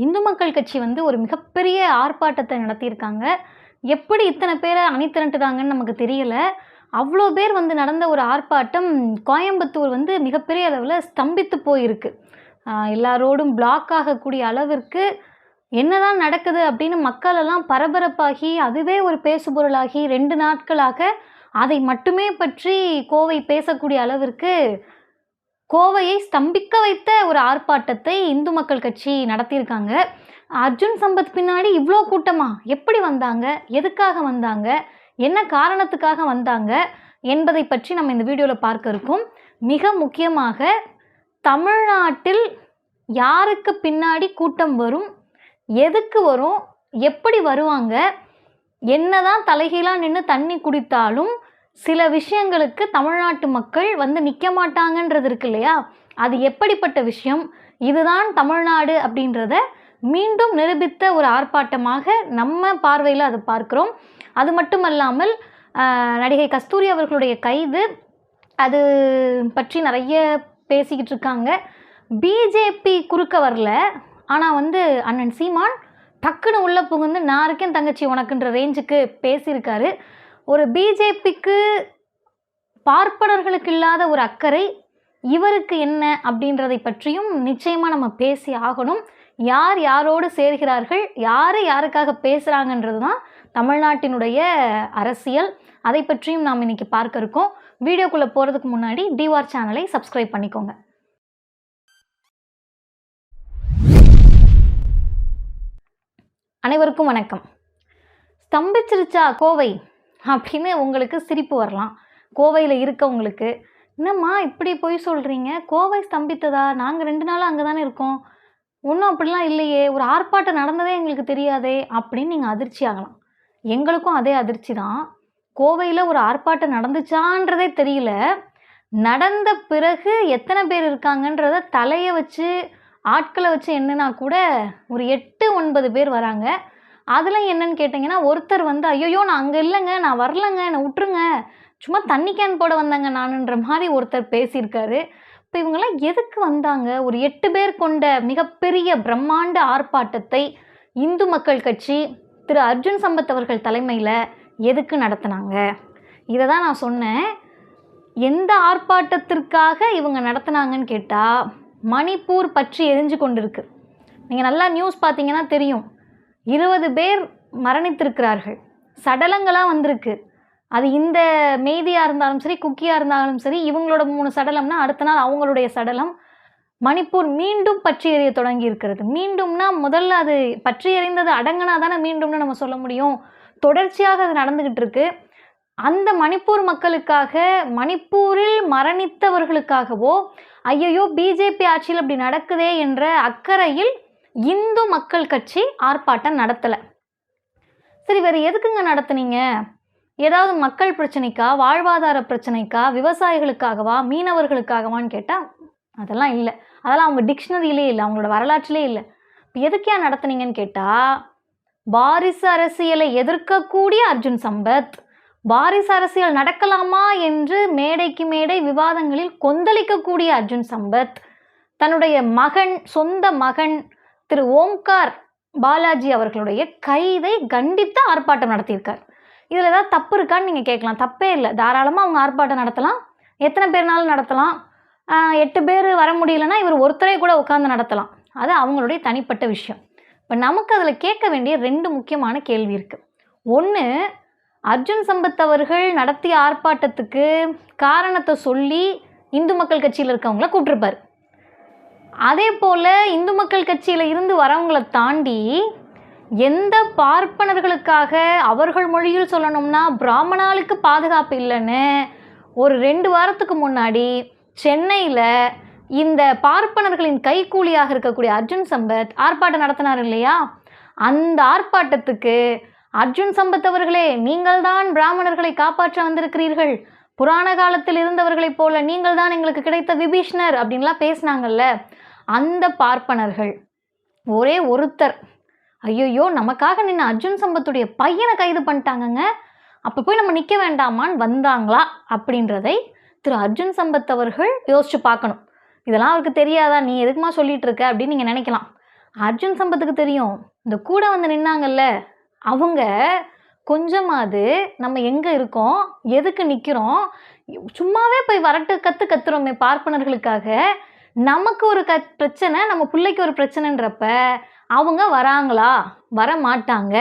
இந்து மக்கள் கட்சி வந்து ஒரு மிகப்பெரிய ஆர்ப்பாட்டத்தை நடத்தியிருக்காங்க. எப்படி இத்தனை பேரை அணிதிரண்டுறாங்கன்னு நமக்கு தெரியல. அவ்வளோ பேர் வந்து நடந்த ஒரு ஆர்ப்பாட்டம் கோயம்புத்தூர் வந்து மிகப்பெரிய அளவில் ஸ்தம்பித்து போயிருக்கு. ஆஹ் எல்லாரோடும் பிளாக் ஆகக்கூடிய அளவிற்கு என்னதான் நடக்குது அப்படின்னு மக்களெல்லாம் பரபரப்பாகி அதுவே ஒரு பேசுபொருளாகி ரெண்டு நாட்களாக அதை மட்டுமே பற்றி கோவை பேசக்கூடிய அளவிற்கு கோவையை ஸ்தம்பிக்க வைத்த ஒரு ஆர்ப்பாட்டத்தை இந்து மக்கள் கட்சி நடத்தியிருக்காங்க. அர்ஜுன் சம்பத் பின்னாடி இவ்வளோ கூட்டமா? எப்படி வந்தாங்க? எதுக்காக வந்தாங்க? என்ன காரணத்துக்காக வந்தாங்க? என்பதை பற்றி நம்ம இந்த வீடியோவில் பார்க்க இருக்கோம். மிக முக்கியமாக தமிழ்நாட்டில் யாருக்கு பின்னாடி கூட்டம் வரும்? எதுக்கு வரும்? எப்படி வருவாங்க? என்னதான் தலைகீழாக நின்று தண்ணி குடித்தாலும் சில விஷயங்களுக்கு தமிழ்நாட்டு மக்கள் வந்து நிற்க மாட்டாங்கன்றது இருக்கு இல்லையா? அது எப்படிப்பட்ட விஷயம்? இதுதான் தமிழ்நாடு அப்படின்றத மீண்டும் நிரூபித்த ஒரு ஆர்ப்பாட்டமாக நம்ம பார்வையில் அதை பார்க்குறோம். அது மட்டுமல்லாமல் அல்லாமல் நடிகை கஸ்தூரி அவர்களுடைய கைது அது பற்றி நிறைய பேசிக்கிட்டு இருக்காங்க. பிஜேபி குறுக்க வரல. ஆனால் வந்து அண்ணன் சீமான் டக்குன்னு உள்ளே புகுந்து நான் இருக்கேன் தங்கச்சி உனக்குன்ற ரேஞ்சுக்கு பேசியிருக்காரு. ஒரு பிஜேபிக்கு பார்ப்பனர்களுக்கு இல்லாத ஒரு அக்கறை இவருக்கு என்ன அப்படின்றதை பற்றியும் நிச்சயமாக நம்ம பேசி ஆகணும். யார் யாரோடு சேர்கிறார்கள் யார் யாருக்காக பேசுகிறாங்கன்றது தான் தமிழ்நாட்டினுடைய அரசியல். அதை பற்றியும் நாம் இன்றைக்கி பார்க்க இருக்கோம். வீடியோக்குள்ளே போகிறதுக்கு முன்னாடி டிவார் சேனலை சப்ஸ்கிரைப் பண்ணிக்கோங்க. அனைவருக்கும் வணக்கம். ஸ்தம்பிச்சிருச்சா கோவை? அப்படின்னு உங்களுக்கு சிரிப்பு வரலாம். கோவையில் இருக்கவங்களுக்கு. என்னம்மா இப்படி போய் சொல்கிறீங்க கோவை ஸ்தம்பித்ததா? நாங்கள் ரெண்டு நாளாக அங்கே தானே இருக்கோம். ஒன்றும் அப்படிலாம் இல்லையே. ஒரு ஆர்ப்பாட்டம் நடந்ததே எங்களுக்கு தெரியாதே அப்படின்னு நீங்கள் அதிர்ச்சி ஆகலாம். எங்களுக்கும் அதே அதிர்ச்சி தான். கோவையில் ஒரு ஆர்ப்பாட்டம் நடந்துச்சான்றதே தெரியல. நடந்த பிறகு எத்தனை பேர் இருக்காங்கன்றத தலையை வச்சு ஆட்களை வச்சு என்னன்னா கூட ஒரு எட்டு ஒன்பது பேர் வராங்க. அதில் என்னன்னு கேட்டிங்கன்னா ஒருத்தர் வந்து ஐயோ நான் அங்கே இல்லைங்க நான் வரலங்க என்னை விட்டுருங்க. சும்மா தண்ணி கேன் போட வந்தாங்க நானுன்ற மாதிரி ஒருத்தர் பேசியிருக்காரு. இப்போ இவங்கெல்லாம் எதுக்கு வந்தாங்க? ஒரு எட்டு பேர் கொண்ட மிகப்பெரிய பிரம்மாண்ட ஆர்ப்பாட்டத்தை இந்து மக்கள் கட்சி திரு. அர்ஜுன் சம்பத் அவர்கள் தலைமையில் எதுக்கு நடத்துனாங்க? இதை தான் நான் சொன்னேன். எந்த ஆர்ப்பாட்டத்திற்காக இவங்க நடத்துனாங்கன்னு கேட்டால் மணிப்பூர் பற்றி எரிஞ்சு கொண்டிருக்கு. நீங்கள் நல்லா நியூஸ் பார்த்தீங்கன்னா தெரியும். இருபது பேர் மரணித்திருக்கிறார்கள். சடலங்களாக வந்திருக்கு. அது இந்த மெய்தியாக இருந்தாலும் சரி குக்கியாக இருந்தாலும் சரி இவங்களோட மூணு சடலம்னா அடுத்த நாள் அவங்களுடைய சடலம். மணிப்பூர் மீண்டும் பற்றி எறிய தொடங்கி இருக்கிறது. மீண்டும்னா முதல்ல அது பற்றி எறிந்தது அடங்கினா தானே மீண்டும்னு நம்ம சொல்ல முடியும். தொடர்ச்சியாக அது நடந்துக்கிட்டு இருக்கு. அந்த மணிப்பூர் மக்களுக்காக மணிப்பூரில் மரணித்தவர்களுக்காகவோ ஐயையோ பிஜேபி ஆட்சியில் அப்படி நடக்குதே என்ற அக்கறையில் இந்து மக்கள் கட்சி ஆர்ப்பாட்டம் நடத்தலை. சரி வேறு எதுக்குங்க நடத்துனீங்க? ஏதாவது மக்கள் பிரச்சனைக்கா வாழ்வாதார பிரச்சனைக்கா விவசாயிகளுக்காகவா மீனவர்களுக்காகவான்னு கேட்டால் அதெல்லாம் இல்லை. அதெல்லாம் அவங்க டிக்ஷனரியிலே இல்லை அவங்களோட வரலாற்றிலே இல்லை. இப்போ எதுக்கே நடத்துனீங்கன்னு கேட்டால் வாரிசு அரசியலை எதிர்க்கக்கூடிய அர்ஜுன் சம்பத் வாரிசு அரசியல் நடக்கலாமா என்று மேடைக்கு மேடை விவாதங்களில் கொந்தளிக்கக்கூடிய அர்ஜுன் சம்பத் தன்னுடைய மகன் சொந்த மகன் திரு ஓம்கார் பாலாஜி அவர்களுடைய கைதை கண்டித்து ஆர்ப்பாட்டம் நடத்தியிருக்கார். இதில் ஏதாவது தப்பு இருக்கான்னு நீங்கள் கேட்கலாம். தப்பே இல்லை. தாராளமாக அவங்க ஆர்ப்பாட்டம் நடத்தலாம். எத்தனை பேர்னாலும் நடத்தலாம். எட்டு பேர் வர முடியலன்னா இவர் ஒருத்தரே கூட உட்காந்து நடத்தலாம். அது அவங்களுடைய தனிப்பட்ட விஷயம். இப்போ நமக்கு அதில் கேட்க வேண்டிய ரெண்டு முக்கியமான கேள்வி இருக்குது ஒன்று அர்ஜுன் சம்பத் அவர்கள் நடத்திய ஆர்ப்பாட்டத்துக்கு காரணத்தை சொல்லி இந்து மக்கள் கட்சியில் இருக்கவங்கள கூப்பிட்டுருப்பார் அதே போல் இந்து மக்கள் கட்சியில் இருந்து வரவங்களை தாண்டி எந்த பார்ப்பனர்களுக்காக அவர்கள் மொழியில் சொல்லணும்னா பிராமணாளுக்கு பாதுகாப்பு இல்லைன்னு ஒரு ரெண்டு வாரத்துக்கு முன்னாடி சென்னையில் இந்த பார்ப்பனர்களின் கைக்கூலியாக இருக்கக்கூடிய அர்ஜுன் சம்பத் ஆர்ப்பாட்டம் நடத்தினார் இல்லையா? அந்த ஆர்ப்பாட்டத்துக்கு அர்ஜுன் சம்பத் அவர்களே நீங்கள்தான் பிராமணர்களை காப்பாற்ற வந்திருக்கிறீர்கள். புராண காலத்தில் இருந்தவர்களைப் போல நீங்கள் தான் எங்களுக்கு கிடைத்த விபீஷ்ணர் அப்படின்லாம் பேசினாங்கல்ல. அந்த பார்ப்பனர்கள். ஒரே ஒருத்தர். ஐயோ நமக்காக நின்று அர்ஜுன் சம்பத்துடைய பையனை கைது பண்ணிட்டாங்கங்க. அப்போ போய் நம்ம நிற்க வேண்டாமான்னு வந்தாங்களா? அப்படின்றதை திரு அர்ஜுன் சம்பத் அவர்கள் யோசிச்சு பார்க்கணும். இதெல்லாம் அவருக்கு தெரியாதா? நீ எதுக்குமா சொல்லிட்டு இருக்க? அப்படின்னு நீங்கள் நினைக்கலாம். அர்ஜுன் சம்பத்துக்கு தெரியும். இந்த கூட வந்து நின்னாங்கல்ல அவங்க கொஞ்சமாவது நம்ம எங்கே இருக்கோம்? எதுக்கு நிற்கிறோம் சும்மாவே போய் வரட்டு கற்று கத்துறோமே பார்ப்பனர்களுக்காக. நமக்கு ஒரு க பிரச்சனை நம்ம பிள்ளைக்கு ஒரு பிரச்சனைன்றப்ப அவங்க வராங்களா? வர மாட்டாங்க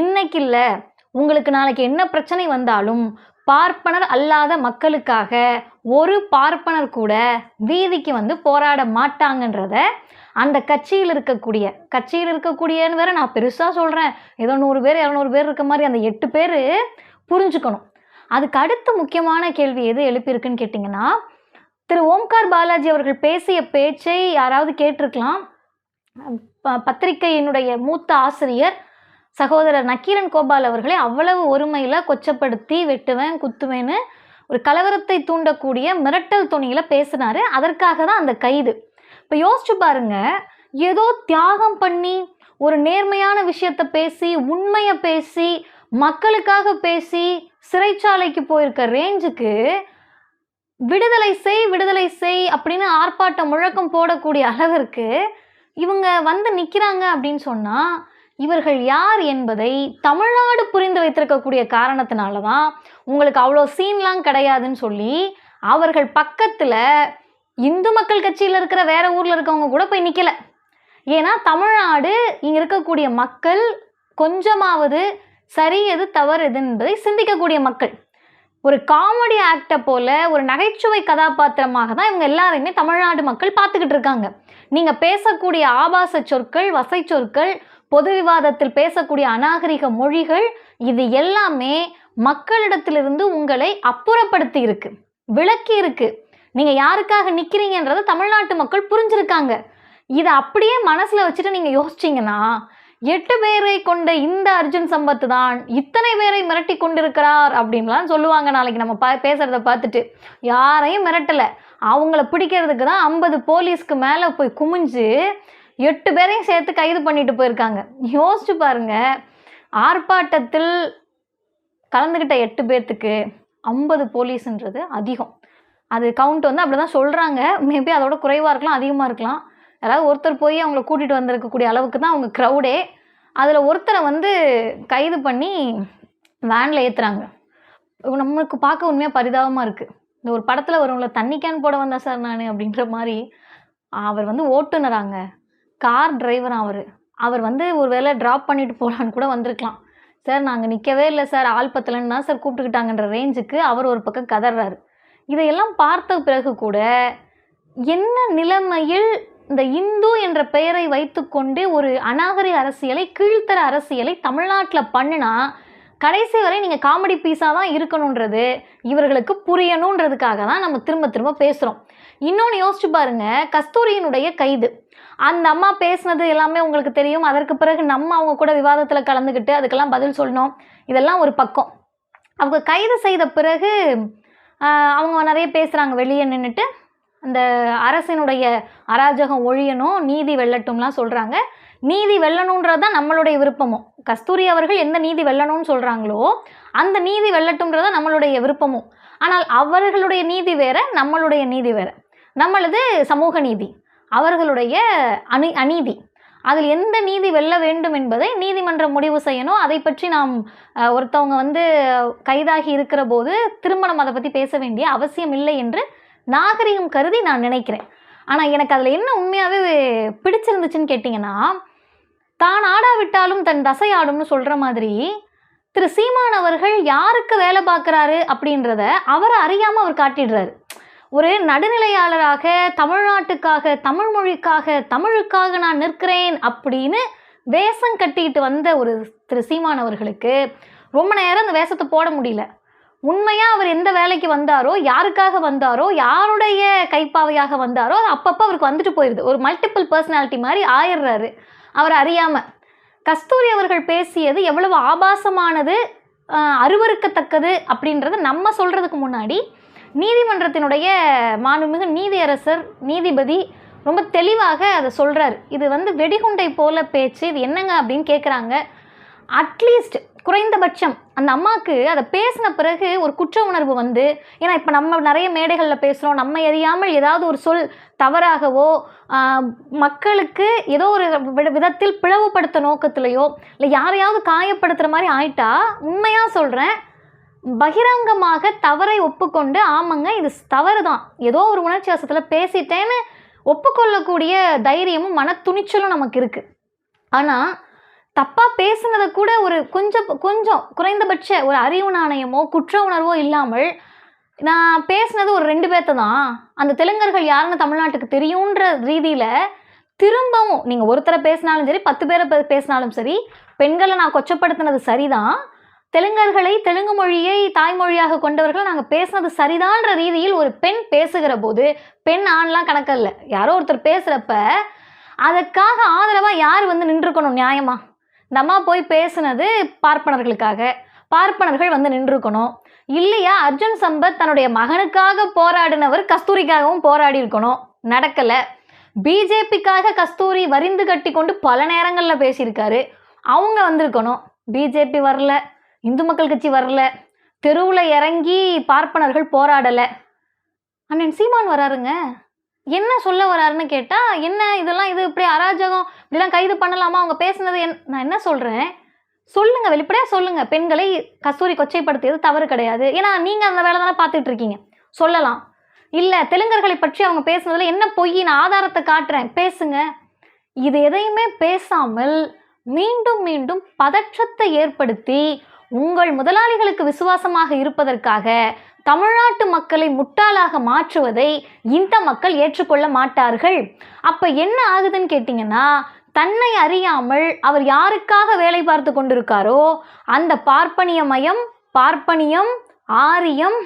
இன்னைக்கு இல்லை. உங்களுக்கு நாளைக்கு என்ன பிரச்சனை வந்தாலும் பார்ப்பனர் அல்லாத மக்களுக்காக ஒரு பார்ப்பனர் கூட வீதிக்கு வந்து போராட மாட்டாங்கன்றத அந்த கட்சியில் இருக்கக்கூடிய கட்சியில் இருக்கக்கூடியன்னு வேற நான் பெருசாக சொல்கிறேன் ஏதோ நூறு பேர் இரநூறு பேர் இருக்க மாதிரி அந்த எட்டு பேர் புரிஞ்சுக்கணும். அதுக்கு அடுத்த முக்கியமான கேள்வி எது எழுப்பியிருக்குன்னு கேட்டிங்கன்னா திரு ஓம்கார் பாலாஜி அவர்கள் பேசிய பேச்சை யாராவது கேட்டிருக்கலாம். ப- பத்திரிகையினுடைய மூத்த ஆசிரியர் சகோதரர் நக்கீரன் கோபால் அவர்களை அவ்வளவு ஒருமையில் கொச்சப்படுத்தி வெட்டுவேன் குத்துவேன்னு ஒரு கலவரத்தை தூண்டக்கூடிய மிரட்டல் துணியில் பேசினார். அதற்காக தான் அந்த கைது. இப்போ யோசிச்சு பாருங்க. ஏதோ தியாகம் பண்ணி ஒரு நேர்மையான விஷயத்தை பேசி உண்மையை பேசி மக்களுக்காக பேசி சிறைச்சாலைக்கு போயிருக்க ரேஞ்சுக்கு விடுதலை செய் விடுதலை செய் அப்படின்னு ஆர்ப்பாட்டம் முழக்கம் போடக்கூடிய அளவிற்கு இவங்க வந்து நிற்கிறாங்க அப்படின்னு சொன்னால் இவர்கள் யார் என்பதை தமிழ்நாடு புரிந்து வைத்திருக்கக்கூடிய காரணத்தினால தான் உங்களுக்கு அவ்வளோ சீன்லாம் கிடையாதுன்னு சொல்லி அவர்கள் பக்கத்தில் இந்து மக்கள் கட்சியில் இருக்கிற வேற ஊரில் இருக்கவங்க கூட போய் நிற்கல ஏன்னா தமிழ்நாடு இங்கே இருக்கக்கூடிய மக்கள் கொஞ்சமாவது சரி எது தவறு எது என்பதை சிந்திக்கக்கூடிய மக்கள். ஒரு காமெடி ஆக்டை போல ஒரு நகைச்சுவை கதாபாத்திரமாக தான் இவங்க எல்லாரையுமே தமிழ்நாடு மக்கள் பார்த்துக்கிட்டு இருக்காங்க. நீங்கள் பேசக்கூடிய ஆபாச சொற்கள் வசை சொற்கள் பொது விவாதத்தில் பேசக்கூடிய அநாகரிக மொழிகள் இது எல்லாமே மக்களிடத்திலிருந்து உங்களை அப்புறப்படுத்தி இருக்கு விளக்கி இருக்கு. நீங்கள் யாருக்காக நிற்கிறீங்கன்றதை தமிழ்நாட்டு மக்கள் புரிஞ்சிருக்காங்க. இதை அப்படியே மனசில் வச்சுட்டு நீங்கள் யோசிச்சீங்கன்னா எட்டு பேரை கொண்ட இந்த அர்ஜுன் சம்பத் தான் இத்தனை பேரை மிரட்டி கொண்டிருக்கிறார் அப்படின்லாம் சொல்லுவாங்க. நாளைக்கு நம்ம பா பேசுகிறத பார்த்துட்டு யாரையும் மிரட்டலை. அவங்கள பிடிக்கிறதுக்கு தான் ஐம்பது போலீஸ்க்கு மேலே போய் குமிஞ்சு எட்டு பேரையும் சேர்த்து கைது பண்ணிட்டு போயிருக்காங்க. யோசிச்சு பாருங்க. ஆர்ப்பாட்டத்தில் கலந்துக்கிட்ட எட்டு பேர்த்துக்கு ஐம்பது போலீஸ்ன்றது அதிகம். அது கவுண்ட் வந்து அப்படி தான் சொல்கிறாங்க மேபி அதோட குறைவாக இருக்கலாம் அதிகமாக இருக்கலாம். யாராவது ஒருத்தர் போய் அவங்கள கூட்டிகிட்டு வந்திருக்கக்கூடிய அளவுக்கு தான் அவங்க க்ரௌடே அதில் ஒருத்தரை வந்து கைது பண்ணி வேனில் ஏற்றுறாங்க நம்மளுக்கு பார்க்க உண்மையாக பரிதாபமாக இருக்குது இந்த ஒரு படத்தில் வரும்ல தண்ணி கேன் போட வந்தேன் சார் நான் அப்படின்ற மாதிரி அவர் வந்து ஓட்டுநராங்க. கார் டிரைவர் அவர். அவர் வந்து ஒரு வேளை ட்ராப் பண்ணிட்டு போகலான்னு கூட வந்திருக்கலாம். சார் நாங்கள் நிற்கவே இல்லை சார் ஆள் பத்தலன்னு தான் சார் கூப்பிட்டுக்கிட்டாங்கன்ற ரேஞ்சுக்கு அவர் ஒரு பக்கம் கதறாரு. இதையெல்லாம் பார்த்த பிறகு கூட என்ன நிலைமையில் இந்த இந்து என்ற பெயரை வைத்துக்கொண்டு ஒரு அநாகரி அரசியலை கீழ்த்தர அரசியலை தமிழ்நாட்டில் பண்ணுனா கடைசி வரை நீங்கள் காமெடி பீஸாக தான் இருக்கணுன்றது இவர்களுக்கு புரியணுன்றதுக்காக தான் நம்ம திரும்ப திரும்ப பேசுகிறோம் இன்னொன்று யோசிச்சு பாருங்க கஸ்தூரியினுடைய கைது. அந்த அம்மா பேசுனது எல்லாமே உங்களுக்கு தெரியும். அதற்கு பிறகு நம்ம அவங்க கூட விவாதத்தில் கலந்துக்கிட்டு அதுக்கெல்லாம் பதில் சொல்லணும். இதெல்லாம் ஒரு பக்கம். அவங்க கைது செய்த பிறகு அவங்க நிறைய பேசுகிறாங்க வெளியே நின்றுட்டு அந்த அரசினுடைய அராஜகம் ஒழியணும் நீதி வெல்லட்டும்லாம் சொல்கிறாங்க நீதி வெல்லணுன்றது தான் நம்மளுடைய விருப்பமும். கஸ்தூரி அவர்கள் எந்த நீதி வெல்லணும்னு சொல்கிறாங்களோ அந்த நீதி வெல்லட்டும்ன்றது தான் நம்மளுடைய விருப்பமும். ஆனால் அவர்களுடைய நீதி வேற நம்மளுடைய நீதி வேற. நம்மளது சமூக நீதி அவர்களுடைய அநீ அநீதி. அதில் எந்த நீதி வெல்ல வேண்டும் என்பதை நீதிமன்றம் முடிவு செய்யணும். அதை பற்றி நாம் ஒருத்தவங்க வந்து கைதாகி இருக்கிற போது திருமணம் அதை பற்றி பேச வேண்டிய அவசியம் இல்லை என்று நாகரிகம் கருதி நான் நினைக்கிறேன். ஆனால் எனக்கு அதில் என்ன உண்மையாகவே பிடிச்சிருந்துச்சுன்னு கேட்டிங்கன்னா தான் ஆடாவிட்டாலும் தன் தசை ஆடும்னு சொல்கிற மாதிரி திரு சீமான் அவர்கள் யாருக்கு வேலை பார்க்குறாரு அப்படின்றத அவரை அறியாமல் அவர் காட்டிடுறாரு. ஒரு நடுநிலையாளராக தமிழ்நாட்டுக்காக தமிழ் மொழிக்காக தமிழுக்காக நான் நிற்கிறேன் அப்படின்னு வேஷம் கட்டிக்கிட்டு வந்த ஒரு திரு சீமான் அவர்களுக்கு ரொம்ப நேரம் அந்த வேஷத்தை போட முடியல. உண்மையாக அவர் எந்த வேலைக்கு வந்தாரோ யாருக்காக வந்தாரோ யாருடைய கைப்பாவையாக வந்தாரோ அது அப்பப்போ அவருக்கு வந்துட்டு போயிடுது ஒரு மல்டிபிள் பர்சனாலிட்டி மாதிரி ஆயிடுறாரு. அவர் அறியாமல் கஸ்தூரி அவர்கள் பேசியது எவ்வளவு ஆபாசமானது அருவறுக்கத்தக்கது அருவருக்கத்தக்கது அப்படின்றத நம்ம சொல்கிறதுக்கு முன்னாடி நீதிமன்றத்தினுடைய மாண்புமிகு நீதியரசர் நீதிபதி ரொம்ப தெளிவாக அதை சொல்கிறார் இது வந்து வெடிகுண்டை போல பேச்சு இது என்னங்க அப்படின்னு கேட்குறாங்க அட்லீஸ்ட் குறைந்தபட்சம் அந்த அம்மாவுக்கு அதை பேசின பிறகு ஒரு குற்ற உணர்வு வந்து ஏன்னா இப்போ நம்ம நிறைய மேடைகளில் பேசுகிறோம் நம்ம எறியாமல் ஏதாவது ஒரு சொல் தவறாகவோ மக்களுக்கு ஏதோ ஒரு விதத்தில் பிளவுபடுத்த நோக்கத்திலையோ இல்லை யாரையாவது காயப்படுத்துகிற மாதிரி ஆயிட்டா உண்மையாக சொல்கிறேன் பகிரங்கமாக தவறை ஒப்புக்கொண்டு ஆமாங்க இது தவறு தான் ஏதோ ஒரு உணர்ச்சி வசத்தில் பேசிட்டேன்னு ஒப்புக்கொள்ளக்கூடிய தைரியமும் மன துணிச்சலும் நமக்கு இருக்குது ஆனால் தப்பாக பேசுனதை கூட ஒரு கொஞ்சம் கொஞ்சம் குறைந்தபட்ச ஒரு அறிவு நாணயமோ குற்ற உணர்வோ இல்லாமல் நான் பேசுனது ஒரு ரெண்டு பேர்த்த தான். அந்த தெலுங்கர்கள் யாருன்னு தமிழ்நாட்டுக்கு தெரியுன்ற ரீதியில் திரும்பவும் நீங்கள் ஒருத்தரை பேசினாலும் சரி பத்து பேரை பேசினாலும் சரி பெண்களை நான் கொச்சப்படுத்தினது சரிதான். தெலுங்கர்களை தெலுங்கு மொழியை தாய்மொழியாக கொண்டவர்கள் நாங்கள் பேசுனது சரிதான்ற ரீதியில் ஒரு பெண் பேசுகிற போது பெண் ஆண்லாம் கணக்கல்ல யாரோ ஒருத்தர் பேசுகிறப்ப அதுக்காக ஆதரவாக யார் வந்து நின்றுக்கணும் நியாயமாக இந்த அம்மா போய் பேசுனது பார்ப்பனர்களுக்காக. பார்ப்பனர்கள் வந்து நின்றுருக்கணும். இல்லையா அர்ஜுன் சம்பத் தன்னுடைய மகனுக்காக போராடினவர் கஸ்தூரிக்காகவும் போராடி இருக்கணும். நடக்கலை. பிஜேபிக்காக கஸ்தூரி வரிந்து கட்டி கொண்டு பல நேரங்களில் பேசியிருக்காரு. அவங்க வந்திருக்கணும். பிஜேபி வரல இந்து மக்கள் கட்சி வரல தெருவில் இறங்கி பார்ப்பனர்கள் போராடலை. அண்ணன் சீமான் வராருங்க. என்ன சொல்ல வராருன்னு கேட்டால் என்ன இதெல்லாம் இது இப்படி அராஜகம் இப்படிலாம் கைது பண்ணலாமா? அவங்க பேசுனது என் நான் என்ன சொல்கிறேன் சொல்லுங்கள் வெளிப்படையாக சொல்லுங்கள் பெண்களை கஸ்தூரி கொச்சைப்படுத்தியது தவறு கிடையாது. ஏன்னா நீங்கள் அந்த வேலை தானே பார்த்துட்டு இருக்கீங்க. சொல்லலாம். இல்லை தெலுங்கர்களை பற்றி அவங்க பேசுனதில் என்ன பொய்? நான் ஆதாரத்தை காட்டுறேன். பேசுங்க. இது எதையுமே பேசாமல் மீண்டும் மீண்டும் பதற்றத்தை ஏற்படுத்தி உங்கள் முதலாளிகளுக்கு விசுவாசமாக இருப்பதற்காக தமிழ்நாட்டு மக்களை முட்டாளாக மாற்றுவதை இந்த மக்கள் ஏற்றுக்கொள்ள மாட்டார்கள். அப்போ என்ன ஆகுதுன்னு கேட்டிங்கன்னா தன்னை அறியாமல் அவர் யாருக்காக வேலை பார்த்து கொண்டிருக்காரோ அந்த பார்ப்பனிய மயம் பார்ப்பனியம் ஆரியம்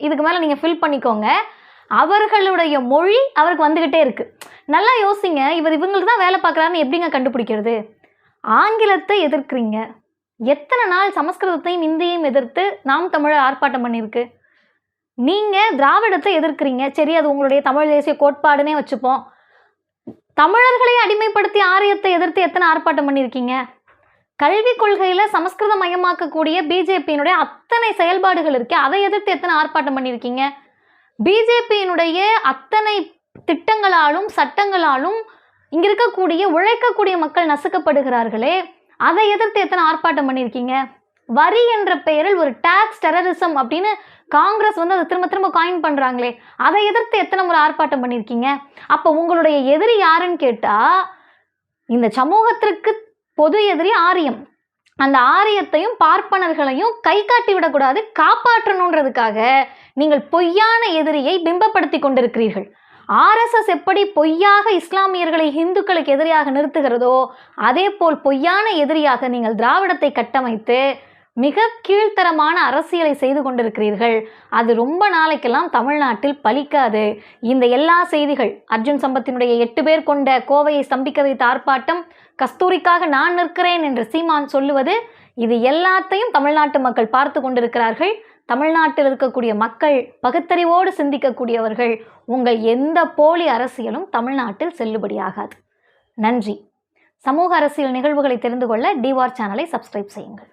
இதுக்கு மேலே நீங்கள் ஃபில் பண்ணிக்கோங்க. அவர்களுடைய மொழி அவருக்கு வந்துக்கிட்டே இருக்குது நல்லா யோசிங்க இவர் இவங்களுக்கு தான் வேலை பார்க்குறாருன்னு எப்படிங்க கண்டுபிடிக்கிறது? ஆங்கிலத்தை எதிர்க்கிறீங்க. எத்தனை நாள் சமஸ்கிருதத்தையும் இந்தியையும் எதிர்த்து நாம் தமிழர் ஆர்ப்பாட்டம் பண்ணியிருக்கு? நீங்கள் திராவிடத்தை எதிர்க்கிறீங்க. சரி அது உங்களுடைய தமிழ் தேசிய கோட்பாடுனே வச்சுப்போம். தமிழர்களை அடிமைப்படுத்தி ஆரியத்தை எதிர்த்து எத்தனை ஆர்ப்பாட்டம் பண்ணியிருக்கீங்க? கல்விக் கொள்கையில் சமஸ்கிருதம் மயமாக்கக்கூடிய பிஜேபியினுடைய அத்தனை செயல்பாடுகள் இருக்கே அதை எதிர்த்து எத்தனை ஆர்ப்பாட்டம் பண்ணியிருக்கீங்க? பிஜேபியினுடைய அத்தனை திட்டங்களாலும் சட்டங்களாலும் இங்கே இருக்கக்கூடிய உழைக்கக்கூடிய மக்கள் நசுக்கப்படுகிறார்களே அதை எதிர்த்து எத்தனை ஆர்ப்பாட்டம் பண்ணியிருக்கீங்க? வரி என்ற பெயரில் ஒரு டாக்ஸ் டெரரிசம் அப்படின்னு காங்கிரஸ் வந்து அதை திரும்ப திரும்ப காயின் பண்ணுறாங்களே அதை எதிர்த்து எத்தனை முறை ஆர்ப்பாட்டம் பண்ணியிருக்கீங்க? அப்போ உங்களுடைய எதிரி யாருன்னு கேட்டால் இந்த சமூகத்திற்கு பொது எதிரி ஆரியம். அந்த ஆரியத்தையும் பார்ப்பனர்களையும் கை காட்டி விடக்கூடாது காப்பாற்றணுன்றதுக்காக நீங்கள் பொய்யான எதிரியை பிம்பப்படுத்தி கொண்டிருக்கிறீர்கள். ஆர்எஸ்எஸ் எப்படி பொய்யாக இஸ்லாமியர்களை இந்துக்களுக்கு எதிரியாக நிறுத்துகிறதோ அதே போல் பொய்யான எதிரியாக நீங்கள் திராவிடத்தை கட்டமைத்து மிக கீழ்த்தரமான அரசியலை செய்து கொண்டிருக்கிறீர்கள். அது ரொம்ப நாளைக்கெல்லாம் தமிழ்நாட்டில் பலிக்காது. இந்த எல்லா செய்திகள் அர்ஜுன் சம்பத்தினுடைய எட்டு பேர் கொண்ட கோவையை ஸ்தம்பிக்க வைத்த ஆர்ப்பாட்டம் கஸ்தூரிக்காக நான் நிற்கிறேன் என்று சீமான் சொல்லுவது இது எல்லாத்தையும் தமிழ்நாட்டு மக்கள் பார்த்து கொண்டிருக்கிறார்கள். தமிழ்நாட்டில் இருக்கக்கூடிய மக்கள் பகுத்தறிவோடு சிந்திக்கக்கூடியவர்கள். உங்கள் எந்த போலி அரசியலும் தமிழ்நாட்டில் செல்லுபடியாகாது. நன்றி. சமூக அரசியல் நிகழ்வுகளை தெரிந்து கொள்ள டிவார் சேனலை சப்ஸ்கிரைப் செய்யுங்கள்.